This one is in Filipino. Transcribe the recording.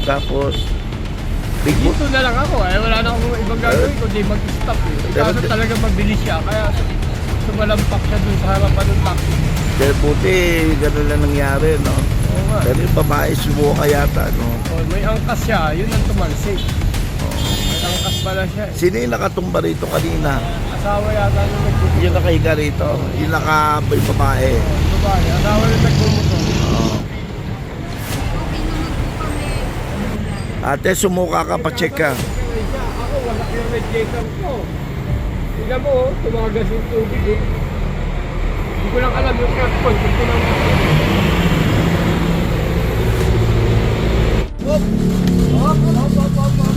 tapos bigbo. Dito na lang ako eh. Wala na akong ibang gagawin kundi mag-stop eh. Pero Kaso di- talaga mabilis siya. Kaya sumalampak siya dun sa harapan ng taxi. Kaya buti, ganun lang nangyari, no? Oo nga. Pero yung babae sumuka yata, no? Oh, may angkas siya. Yun ang tumalsik. May angkas pala siya. eh. Sino yung nakatumba rito kanina? Asawa yata nung nagbumotor. Yung nakahiga rito, yung naka yung babae. Babae. Asawa nung nagbumotor. Oo. Ate, sumuka ka, pa-check ka. Ako, wala yung red jacket ko. Tingnan mo, oh, tumagas yung tubig eh. Hindi ko lang alam yung aircon. Hindi ko lang Hop! Hop! Hop! Hop! Mamaya